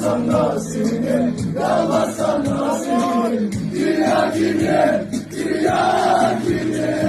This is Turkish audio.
Yalvarsan Rasim'e, yalvarsan Rasim'e, dünya kimye,